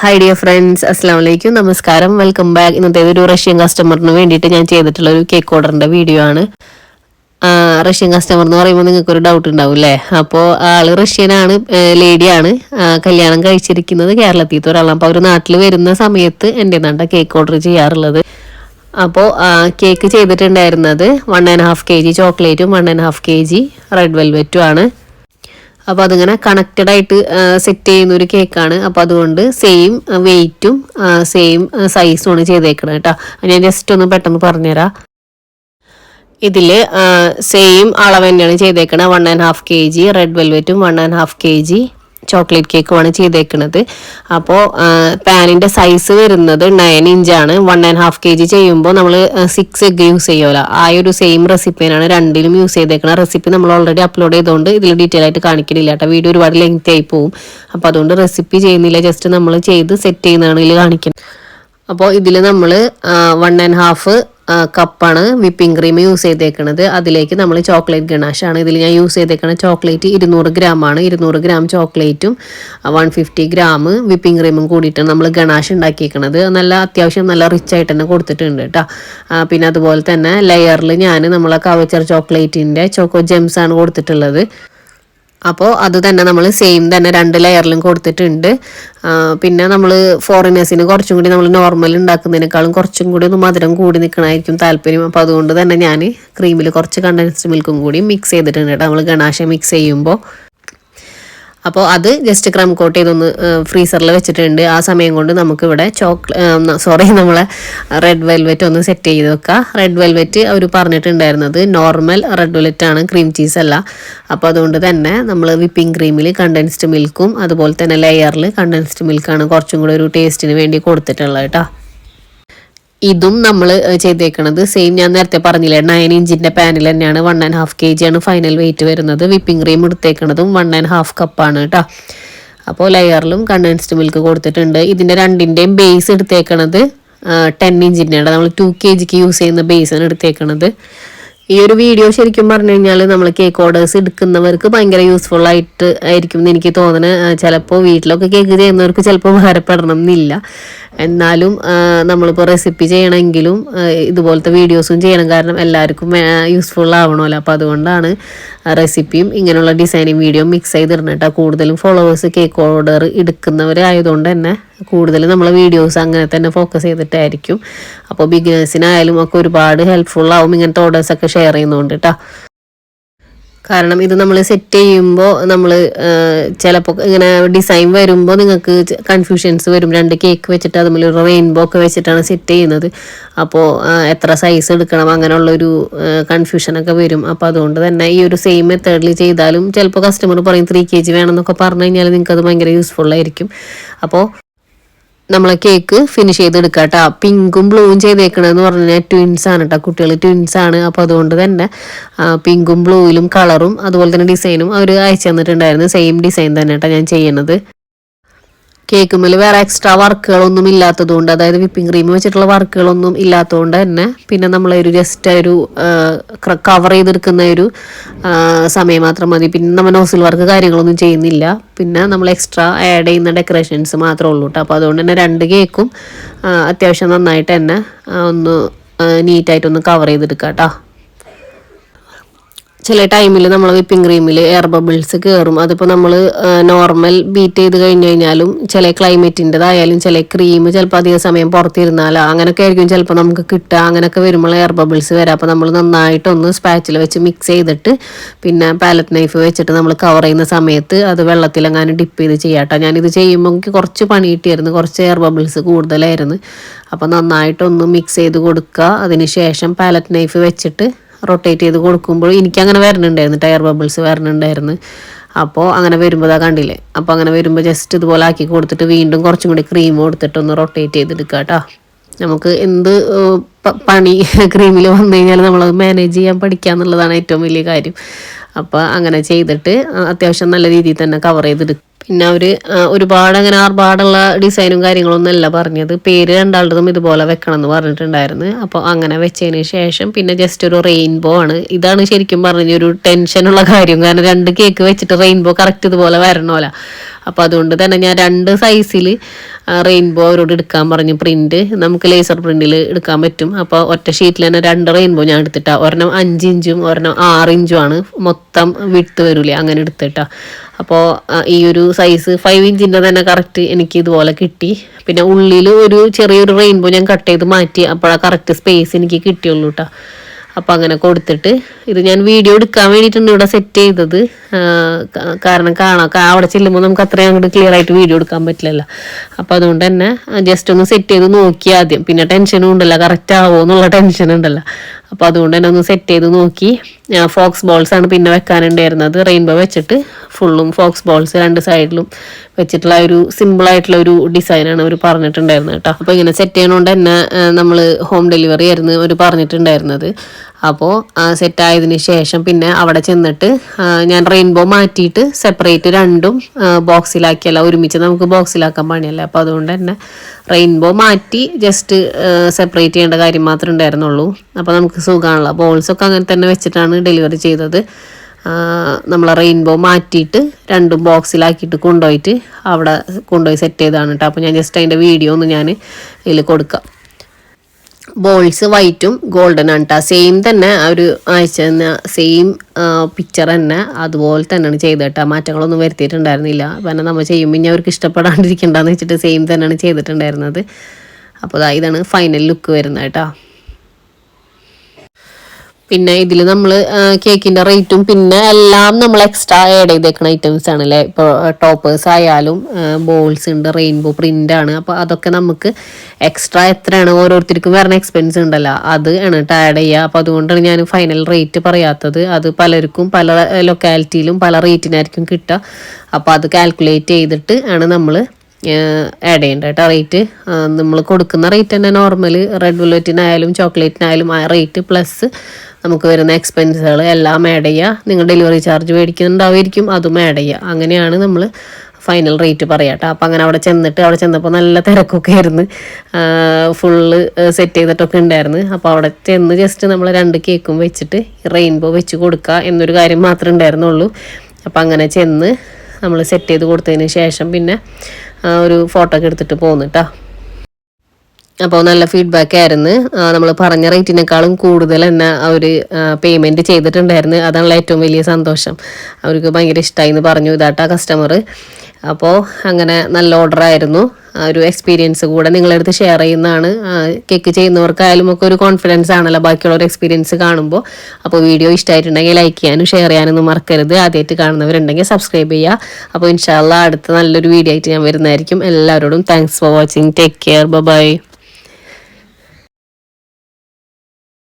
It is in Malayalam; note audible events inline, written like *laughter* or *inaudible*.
ഹൈ ഡിയർ ഫ്രണ്ട്സ് അസ്സാം വലൈക്കും നമസ്കാരം വെൽക്കം ബാക്ക് ഇന്നത്തെ ഒരു റഷ്യൻ കസ്റ്റമറിന് വേണ്ടിയിട്ട് ഞാൻ ചെയ്തിട്ടുള്ള ഒരു കേക്ക് ഓർഡറിന്റെ വീഡിയോ ആണ്. റഷ്യൻ കസ്റ്റമർ എന്ന് പറയുമ്പോൾ നിങ്ങൾക്ക് ഒരു ഡൗട്ട് ഉണ്ടാവും അല്ലേ അപ്പോൾ ആൾ റഷ്യനാണ് ലേഡിയാണ് കല്യാണം കഴിച്ചിരിക്കുന്നത് കേരളത്തിൽ ഒരാളാണ്. അപ്പോൾ അവർ നാട്ടിൽ വരുന്ന സമയത്ത് എന്റെ നാട്ട കേക്ക് ഓർഡർ ചെയ്യാറുള്ളത്. അപ്പോൾ കേക്ക് ചെയ്തിട്ടുണ്ടായിരുന്നത് one and half K G ചോക്ലേറ്റും one and half K G red വെൽവെറ്റും ആണ്. അപ്പോൾ അതിങ്ങനെ കണക്റ്റഡ് ആയിട്ട് സെറ്റ് ചെയ്യുന്ന ഒരു കേക്കാണ് അപ്പോൾ അതുകൊണ്ട് സെയിം വെയിറ്റും സെയിം സൈസുമാണ് ചെയ്തേക്കണത് കേട്ടോ. ഞാൻ ജസ്റ്റ് ഒന്ന് പെട്ടെന്ന് പറഞ്ഞുതരാം. ഇതിൽ സെയിം അളവ് തന്നെയാണ് ചെയ്തേക്കണത് one and half K G red വെൽവെറ്റും one and half K G chocolate കേക്കുമാണ് ചെയ്തേക്കുന്നത് അപ്പോൾ പാനിന്റെ സൈസ് വരുന്നത് നയൻ ഇഞ്ചാണ് one and half K G ചെയ്യുമ്പോൾ നമ്മൾ സിക്സ് എഗ് യൂസ് ചെയ്യുമല്ലോ ആ ഒരു സെയിം റെസിപ്പിയാണ് രണ്ടിലും യൂസ് ചെയ്തേക്കുന്നത് റെസിപ്പി നമ്മൾ ഓൾറെഡി അപ്ലോഡ് ചെയ്തുകൊണ്ട് ഇതിൽ ഡീറ്റെയിൽ ആയിട്ട് കാണിക്കണില്ല കേട്ടോ. വീഡിയോ ഒരുപാട് ലെങ്തി ആയി പോവും. അപ്പോൾ അതുകൊണ്ട് റെസിപ്പി ചെയ്യുന്നില്ല. ജസ്റ്റ് നമ്മൾ ചെയ്ത് സെറ്റ് ചെയ്യുന്നതാണ് ഇതിൽ കാണിക്കുന്നത് അപ്പോൾ ഇതിൽ നമ്മൾ വൺ ആൻഡ് ഹാഫ് കപ്പാണ് വിപ്പിംഗ് ക്രീം യൂസ് ചെയ്തേക്കുന്നത് അതിലേക്ക് നമ്മൾ ചോക്ലേറ്റ് ഗണാഷാണ് ഇതിൽ ഞാൻ യൂസ് ചെയ്തേക്കുന്ന ചോക്ലേറ്റ് ഇരുന്നൂറ് ഗ്രാം ആണ്. ഇരുന്നൂറ് ഗ്രാം ചോക്ലേറ്റും വൺ ഫിഫ്റ്റി ഗ്രാം വിപ്പിംഗ് ക്രീമും കൂടിയിട്ടാണ് നമ്മൾ ഗണാഷ് ഉണ്ടാക്കിയേക്കുന്നത് നല്ല അത്യാവശ്യം നല്ല റിച്ച് ആയിട്ട് തന്നെ കൊടുത്തിട്ടുണ്ട് കേട്ടോ പിന്നെ അതുപോലെ തന്നെ ലെയറിൽ ഞാൻ നമ്മളെ കവച്ചർ ചോക്ലേറ്റിന്റെ ചോക്കോ ജെംസ് ആണ് കൊടുത്തിട്ടുള്ളത്. അപ്പോൾ അത് തന്നെ നമ്മൾ സെയിം തന്നെ രണ്ട് ലെയറിലും കൊടുത്തിട്ടുണ്ട്. പിന്നെ നമ്മൾ ഫോറിനേഴ്സിന് കുറച്ചും കൂടി നമ്മൾ നോർമൽ ഉണ്ടാക്കുന്നതിനേക്കാളും കുറച്ചും കൂടി ഒന്ന് മധുരം കൂടി നിൽക്കണമായിരിക്കും താല്പര്യം. അപ്പോൾ അതുകൊണ്ട് തന്നെ ഞാൻ ക്രീമിൽ കുറച്ച് കണ്ടൻസ്ഡ് മിൽക്കും കൂടി മിക്സ് ചെയ്തിട്ടുണ്ട് കേട്ടോ. നമ്മൾ ഗണാശ മിക്സ് ചെയ്യുമ്പോൾ അപ്പോൾ അത് ജസ്റ്റ് ക്രം കോട്ട് ചെയ്തൊന്ന് ഫ്രീസറിൽ വെച്ചിട്ടുണ്ട്. ആ സമയം കൊണ്ട് നമുക്കിവിടെ ചോക്ലേ സോറി *laughs* നമ്മളെ റെഡ് വെൽവെറ്റ് ഒന്ന് സെറ്റ് ചെയ്ത് വെക്കാം. റെഡ് വെൽവെറ്റ് അവർ പറഞ്ഞിട്ടുണ്ടായിരുന്നത് നോർമൽ റെഡ് വെൽവെറ്റ് ആണ് ക്രീം ചീസ് അല്ല. അപ്പോൾ അതുകൊണ്ട് തന്നെ നമ്മൾ വിപ്പിംഗ് ക്രീമിൽ കണ്ടൻസ്ഡ് മിൽക്കും അതുപോലെ തന്നെ ലെയറിൽ കണ്ടൻസ്ഡ് മിൽക്കാണ് കുറച്ചും കൂടി ഒരു ടേസ്റ്റിന് വേണ്ടി കൊടുത്തിട്ടുള്ളത് കേട്ടോ ഇതും നമ്മൾ ചെയ്തേക്കണത്. സെയിം ഞാൻ നേരത്തെ പറഞ്ഞില്ലേ നയൻ ഇഞ്ചിന്റെ പാനിൽ തന്നെയാണ് വൺ ആൻഡ് ഹാഫ് കെ ആണ് ഫൈനൽ വെയിറ്റ് വരുന്നത്. വിപ്പിംഗ് ക്രീം എടുത്തേക്കണതും വൺ ആൻഡ് ഹാഫ് കപ്പാണ് കേട്ടോ അപ്പോൾ ലെയറിലും കണ്ടൻസ്ഡ് മിൽക്ക് കൊടുത്തിട്ടുണ്ട്. ഇതിന്റെ രണ്ടിന്റെയും ബേസ് എടുത്തേക്കണത് ടെൻ ഇഞ്ചിന്റെയാണ് നമ്മൾ ടു കെ ജിക്ക് യൂസ് ചെയ്യുന്ന ബേസ് ആണ് എടുത്തേക്കണത്. ഈ ഒരു വീഡിയോ ശരിക്കും പറഞ്ഞു കഴിഞ്ഞാൽ നമ്മൾ കേക്ക് ഓർഡേഴ്സ് എടുക്കുന്നവർക്ക് ഭയങ്കര യൂസ്ഫുൾ ആയിട്ട് ആയിരിക്കും എന്ന് എനിക്ക് തോന്നുന്നത് ചിലപ്പോൾ വീട്ടിലൊക്കെ കേക്ക് ചെയ്യുന്നവർക്ക് ചിലപ്പോൾ ഉപകാരപ്പെടണം എന്നില്ല. എന്നാലും നമ്മളിപ്പോൾ റെസിപ്പി ചെയ്യണമെങ്കിലും ഇതുപോലത്തെ വീഡിയോസും ചെയ്യണം. കാരണം എല്ലാവർക്കും യൂസ്ഫുൾ ആവണമല്ലോ. അപ്പോൾ അതുകൊണ്ടാണ് റെസിപ്പിയും ഇങ്ങനെയുള്ള ഡിസൈനിങ് വീഡിയോ മിക്സ് ചെയ്തിടണം കേട്ടോ കൂടുതലും ഫോളോവേഴ്സ് കേക്ക് ഓർഡർ എടുക്കുന്നവരായതുകൊണ്ട് തന്നെ കൂടുതൽ നമ്മൾ വീഡിയോസ് അങ്ങനെ തന്നെ ഫോക്കസ് ചെയ്തിട്ടായിരിക്കും. അപ്പോൾ ബിഗിനേഴ്സിനായാലും ഒക്കെ ഒരുപാട് ഹെൽപ്ഫുൾ ആവും ഇങ്ങനത്തെ ഓർഡേഴ്സ് ഒക്കെ ഷെയർ ചെയ്യുന്നുണ്ട് കേട്ടോ കാരണം ഇത് നമ്മൾ സെറ്റ് ചെയ്യുമ്പോൾ നമ്മൾ ചിലപ്പോൾ ഇങ്ങനെ ഡിസൈൻ വരുമ്പോൾ നിങ്ങൾക്ക് കൺഫ്യൂഷൻസ് വരും. രണ്ട് കേക്ക് വെച്ചിട്ട് അതുപോലെ ഒരു റെയിൻബോ ഒക്കെ വെച്ചിട്ടാണ് സെറ്റ് ചെയ്യുന്നത്. അപ്പോൾ എത്ര സൈസ് എടുക്കണം അങ്ങനെയുള്ളൊരു കൺഫ്യൂഷനൊക്കെ വരും. അപ്പോൾ അതുകൊണ്ട് തന്നെ ഈ ഒരു സെയിം മെത്തേഡിൽ ചെയ്താലും ചിലപ്പോൾ കസ്റ്റമർ പറയും ത്രീ കെ ജി വേണമെന്നൊക്കെ പറഞ്ഞു കഴിഞ്ഞാൽ നിങ്ങൾക്ക് അത് ഭയങ്കര യൂസ്ഫുൾ ആയിരിക്കും. അപ്പോൾ നമ്മളെ കേക്ക് ഫിനിഷ് ചെയ്തെടുക്കുക കേട്ടോ പിങ്കും ബ്ലൂവും ചെയ്തേക്കണെന്ന് പറഞ്ഞാൽ ട്വിൻസ് ആണ് കേട്ടോ കുട്ടികൾ ട്വിൻസ് ആണ്. അപ്പോൾ അതുകൊണ്ട് തന്നെ പിങ്കും ബ്ലൂവിലും കളറും അതുപോലെ തന്നെ ഡിസൈനും അവർ അയച്ചു തന്നിട്ടുണ്ടായിരുന്നു. സെയിം ഡിസൈൻ തന്നെ കേട്ടോ ഞാൻ ചെയ്യുന്നത് കേക്കുമ്മൽ വേറെ എക്സ്ട്രാ വർക്കുകളൊന്നും ഇല്ലാത്തതുകൊണ്ട് അതായത് വിപ്പിംഗ് ക്രീം വെച്ചിട്ടുള്ള വർക്കുകളൊന്നും ഇല്ലാത്തതുകൊണ്ട് തന്നെ പിന്നെ നമ്മളൊരു ജസ്റ്റ് ഒരു കവർ ചെയ്തെടുക്കുന്ന ഒരു സമയം മാത്രം മതി. പിന്നെ നമ്മൾ നോസിൽ വർക്ക് കാര്യങ്ങളൊന്നും ചെയ്യുന്നില്ല. പിന്നെ നമ്മൾ എക്സ്ട്രാ ആഡ് ചെയ്യുന്ന ഡെക്കറേഷൻസ് മാത്രമേ ഉള്ളൂ കേട്ടോ. അപ്പോൾ അതുകൊണ്ട് തന്നെ രണ്ട് കേക്കും അത്യാവശ്യം നന്നായിട്ട് തന്നെ ഒന്ന് നീറ്റായിട്ടൊന്ന് കവർ ചെയ്തെടുക്കാം കേട്ടോ. ചില ടൈമിൽ നമ്മൾ വിപ്പിംഗ് ക്രീമിൽ എയർ ബബിൾസ് കയറും അതിപ്പോൾ നമ്മൾ നോർമൽ ബീറ്റ് ചെയ്ത് കഴിഞ്ഞ് കഴിഞ്ഞാലും ചില ക്ലൈമറ്റിന്റെതായാലും ചില ക്രീം ചിലപ്പോൾ അധിക സമയം പുറത്തിരുന്നാലോ അങ്ങനെയൊക്കെ ആയിരിക്കും ചിലപ്പോൾ നമുക്ക് കിട്ടുക. അങ്ങനെയൊക്കെ വരുമ്പോൾ എയർ ബബിൾസ് വരാം. അപ്പോൾ നമ്മൾ നന്നായിട്ടൊന്ന് സ്പാച്ചിൽ വെച്ച് മിക്സ് ചെയ്തിട്ട് പിന്നെ പാലറ്റ് നൈഫ് വെച്ചിട്ട് നമ്മൾ കവർ ചെയ്യുന്ന സമയത്ത് അത് വെള്ളത്തിൽ വെള്ളത്തിലെങ്ങാനും ഡിപ്പ് ചെയ്ത് ചെയ്യാട്ടോ ഞാനിത് ചെയ്യുമ്പോൾ എനിക്ക് കുറച്ച് പണി കിട്ടിയായിരുന്നു. കുറച്ച് എയർ ബബിൾസ് കൂടുതലായിരുന്നു. അപ്പോൾ നന്നായിട്ടൊന്ന് മിക്സ് ചെയ്ത് കൊടുക്കുക. അതിന് ശേഷം പാലറ്റ് നൈഫ് വെച്ചിട്ട് റൊട്ടേറ്റ് ചെയ്ത് കൊടുക്കുമ്പോൾ എനിക്ക് അങ്ങനെ വരണുണ്ടായിരുന്നു. Tyre bubbles വരണുണ്ടായിരുന്നു. അപ്പോൾ അങ്ങനെ വരുമ്പോൾ അതാ കണ്ടില്ലേ? അപ്പോൾ അങ്ങനെ വരുമ്പോൾ ജസ്റ്റ് ഇതുപോലെ ആക്കി കൊടുത്തിട്ട് വീണ്ടും കുറച്ചും കൂടി ക്രീം കൊടുത്തിട്ട് ഒന്ന് റൊട്ടേറ്റ് ചെയ്തെടുക്കുക കേട്ടോ നമുക്ക് എന്ത് പണി *laughs* ക്രീമിൽ വന്നു കഴിഞ്ഞാൽ നമ്മളത് മാനേജ് ചെയ്യാൻ പഠിക്കുക എന്നുള്ളതാണ് ഏറ്റവും വലിയ കാര്യം. അപ്പോൾ അങ്ങനെ ചെയ്തിട്ട് അത്യാവശ്യം നല്ല രീതിയിൽ തന്നെ കവർ ചെയ്തെടുക്കും. പിന്നെ അവർ ഒരുപാട് അങ്ങനെ ആർഭാടുള്ള ഡിസൈനും കാര്യങ്ങളൊന്നും അല്ല പറഞ്ഞത്. പേര് രണ്ടാളുടേതും ഇതുപോലെ വെക്കണം എന്ന് പറഞ്ഞിട്ടുണ്ടായിരുന്നു. അപ്പോൾ അങ്ങനെ വെച്ചതിന് ശേഷം പിന്നെ ജസ്റ്റ് ഒരു റെയിൻബോ ആണ്. ഇതാണ് ശരിക്കും പറഞ്ഞ ഒരു ടെൻഷനുള്ള കാര്യം. കാരണം രണ്ട് കേക്ക് വെച്ചിട്ട് റെയിൻബോ കറക്റ്റ് ഇതുപോലെ വരണമല്ല അപ്പോൾ അതുകൊണ്ട് തന്നെ ഞാൻ രണ്ട് സൈസിൽ റെയിൻബോ അവരോട് എടുക്കാൻ പറഞ്ഞു. പ്രിന്റ് നമുക്ക് ലേസർ പ്രിന്റിൽ എടുക്കാൻ പറ്റും. അപ്പോൾ ഒറ്റ ഷീറ്റിൽ തന്നെ രണ്ട് റെയിൻബോ ഞാൻ എടുത്തിട്ടാണ് ഒരെണ്ണം അഞ്ച് ഇഞ്ചും ഒരെണ്ണം ആറ് ഇഞ്ചും ആണ് മൊത്തം വിട്ട് വരൂലേ അങ്ങനെ എടുത്തിട്ടാ. അപ്പോൾ ഈ ഒരു സൈസ് ഫൈവ് ഇഞ്ചിന്റെ തന്നെ കറക്റ്റ് എനിക്ക് ഇതുപോലെ കിട്ടി. പിന്നെ ഉള്ളിൽ ഒരു ചെറിയൊരു റെയിൻബോ ഞാൻ കട്ട് ചെയ്ത് മാറ്റി. അപ്പോഴാ കറക്റ്റ് സ്പേസ് എനിക്ക് കിട്ടിയുള്ളൂ കേട്ടോ അപ്പോൾ അങ്ങനെ കൊടുത്തിട്ട് ഇത് ഞാൻ വീഡിയോ എടുക്കാൻ വേണ്ടിയിട്ടാണ് ഇവിടെ സെറ്റ് ചെയ്തത്. കാരണം കാണാം. അവിടെ ചെല്ലുമ്പോൾ നമുക്ക് അത്രയും അങ്ങോട്ട് ക്ലിയർ ആയിട്ട് വീഡിയോ എടുക്കാൻ പറ്റില്ലല്ലോ. അപ്പോൾ അതുകൊണ്ട് തന്നെ ജസ്റ്റ് ഒന്ന് സെറ്റ് ചെയ്ത് നോക്കി ആദ്യം. പിന്നെ ടെൻഷനും ഉണ്ടല്ലോ. കറക്റ്റ് ആവുമോ എന്നുള്ള ടെൻഷൻ ഉണ്ടല്ലോ. അപ്പോൾ അതുകൊണ്ട് തന്നെ ഒന്ന് സെറ്റ് ചെയ്ത് നോക്കി. ഫോക്സ് ബോൾസ് ആണ് പിന്നെ വെക്കാനുണ്ടായിരുന്നത്. റെയിൻബോ വെച്ചിട്ട് ഫുള്ളും ഫോക്സ് ബോൾസ് രണ്ട് സൈഡിലും വെച്ചിട്ടുള്ള ഒരു സിമ്പിൾ ആയിട്ടുള്ള ഒരു ഡിസൈനാണ് അവർ പറഞ്ഞിട്ടുണ്ടായിരുന്നത് കേട്ടോ. അപ്പോൾ ഇങ്ങനെ സെറ്റ് ചെയ്യണോണ്ട് തന്നെ നമ്മൾ ഹോം ഡെലിവറി ആയിരുന്നു അവർ പറഞ്ഞിട്ടുണ്ടായിരുന്നത്. അപ്പോൾ സെറ്റ് ആയതിന് ശേഷം പിന്നെ അവിടെ ചെന്നിട്ട് ഞാൻ റെയിൻബോ മാറ്റിയിട്ട് സെപ്പറേറ്റ് രണ്ടും ബോക്സിലാക്കിയല്ല ഒരുമിച്ച് നമുക്ക് ബോക്സിലാക്കാൻ പണിയല്ല. അപ്പോൾ അതുകൊണ്ട് തന്നെ റെയിൻബോ മാറ്റി ജസ്റ്റ് സെപ്പറേറ്റ് ചെയ്യേണ്ട കാര്യം മാത്രമേ ഉണ്ടായിരുന്നുള്ളൂ. അപ്പോൾ നമുക്ക് സുഖമാണല്ലോ ബോൾസൊക്കെ അങ്ങനെ തന്നെ വെച്ചിട്ടാണ് ഡെലിവറി ചെയ്തത്. നമ്മൾ റെയിൻബോ മാറ്റിയിട്ട് രണ്ടും ബോക്സിലാക്കിയിട്ട് കൊണ്ടുപോയിട്ട് അവിടെ കൊണ്ടുപോയി സെറ്റ് ചെയ്തതാണ് കേട്ടോ. അപ്പോൾ ഞാൻ ജസ്റ്റ് അതിന്റെ വീഡിയോ ഒന്ന് ഞാൻ ഇതിൽ കൊടുക്കാം. ബോൾസ് വൈറ്റും ഗോൾഡൻ ആണ് കേട്ടോ. സെയിം തന്നെ ഒരു ആഴ്ച തന്നെ സെയിം പിക്ചർ തന്നെ അതുപോലെ തന്നെയാണ് ചെയ്തത് കേട്ടോ. മാറ്റങ്ങളൊന്നും വരുത്തിയിട്ടുണ്ടായിരുന്നില്ല. പിന്നെ നമ്മൾ ചെയ്യുമ്പോൾ ഇനി അവർക്ക് ഇഷ്ടപ്പെടാണ്ടിരിക്കണ്ടെന്ന് വെച്ചിട്ട് സെയിം തന്നെയാണ് ചെയ്തിട്ടുണ്ടായിരുന്നത്. അപ്പോൾ ഇതാണ് ഫൈനൽ ലുക്ക് വരുന്നത് കേട്ടോ. പിന്നെ ഇതിൽ നമ്മൾ കേക്കിന്റെ റേറ്റും പിന്നെ എല്ലാം നമ്മൾ എക്സ്ട്രാ ആഡ് ചെയ്തേക്കുന്ന ഐറ്റംസ് ആണ് അല്ലേ ഇപ്പോൾ ടോപ്പേഴ്സ് ആയാലും ബോൾസ് ഉണ്ട് റെയിൻബോ പ്രിന്റ് ആണ്. അപ്പോൾ അതൊക്കെ നമുക്ക് എക്സ്ട്രാ എത്രയാണ്? ഓരോരുത്തർക്കും വരുന്ന എക്സ്പെൻസ് ഉണ്ടല്ലോ. അത് ആണ് കേട്ടോ ആഡ് ചെയ്യുക അപ്പോൾ അതുകൊണ്ടാണ് ഞാൻ ഫൈനൽ റേറ്റ് പറയാത്തത്. അത് പലർക്കും പല ലൊക്കാലിറ്റിയിലും പല റേറ്റിനായിരിക്കും കിട്ടുക. അപ്പോൾ അത് കാൽക്കുലേറ്റ് ചെയ്തിട്ട് ആണ് നമ്മൾ ആഡ് ചെയ്യേണ്ട കേട്ടോ റേറ്റ് നമ്മൾ കൊടുക്കുന്ന റേറ്റ് തന്നെ നോർമൽ റെഡ് വെൽവെറ്റിനായാലും ചോക്ലേറ്റിനായാലും ആ റേറ്റ് പ്ലസ് നമുക്ക് വരുന്ന എക്സ്പെൻസുകൾ എല്ലാം ആഡ് ചെയ്യുക നിങ്ങൾ ഡെലിവറി ചാർജ് മേടിക്കുന്നുണ്ടാവുമായിരിക്കും അതും ആഡ് ചെയ്യുക അങ്ങനെയാണ് നമ്മൾ ഫൈനൽ റേറ്റ് പറയാം കേട്ടോ. അപ്പം അങ്ങനെ അവിടെ ചെന്നിട്ട് അവിടെ ചെന്നപ്പോൾ നല്ല തിരക്കൊക്കെ ആയിരുന്നു. ഫുള്ള് സെറ്റ് ചെയ്തിട്ടൊക്കെ ഉണ്ടായിരുന്നു. അപ്പോൾ അവിടെ ചെന്ന് ജസ്റ്റ് നമ്മൾ രണ്ട് കേക്കും വെച്ചിട്ട് റെയിൻബോ വെച്ച് കൊടുക്കുക എന്നൊരു കാര്യം മാത്രമേ ഉണ്ടായിരുന്നുള്ളൂ. അപ്പം അങ്ങനെ ചെന്ന് നമ്മൾ സെറ്റ് ചെയ്ത് കൊടുത്തതിന് ശേഷം പിന്നെ ഒരു ഫോട്ടോ ഒക്കെ എടുത്തിട്ട് പോന്നിട്ടാ അപ്പോൾ നല്ല ഫീഡ്ബാക്ക് ആയിരുന്നു. നമ്മൾ പറഞ്ഞ റേറ്റിനേക്കാളും കൂടുതൽ തന്നെ അവർ പേയ്മെന്റ് ചെയ്തിട്ടുണ്ടായിരുന്നു. അതാണല്ലോ ഏറ്റവും വലിയ സന്തോഷം. അവർക്ക് ഭയങ്കര ഇഷ്ടമായി എന്ന് പറഞ്ഞു. ഇതാട്ടാ കസ്റ്റമർ അപ്പോൾ അങ്ങനെ നല്ല ഓർഡർ ആയിരുന്നു. ആ ഒരു എക്സ്പീരിയൻസ് കൂടെ നിങ്ങളുടെ അടുത്ത് ഷെയർ ചെയ്യുന്നതാണ് കേക്ക് ചെയ്യുന്നവർക്കായാലും ഒക്കെ ഒരു കോൺഫിഡൻസ് ആണല്ലോ ബാക്കിയുള്ള ഒരു എക്സ്പീരിയൻസ് കാണുമ്പോൾ അപ്പോൾ വീഡിയോ ഇഷ്ടമായിട്ടുണ്ടെങ്കിൽ ലൈക്ക് ചെയ്യാനും ഷെയർ ചെയ്യാനൊന്നും മറക്കരുത്. ആദ്യമായിട്ട് കാണുന്നവരുണ്ടെങ്കിൽ സബ്സ്ക്രൈബ് ചെയ്യുക. അപ്പോൾ ഇൻഷാല്ല അടുത്ത നല്ലൊരു വീഡിയോ ആയിട്ട് ഞാൻ വരുന്നതായിരിക്കും. എല്ലാവരോടും thanks for watching take care bye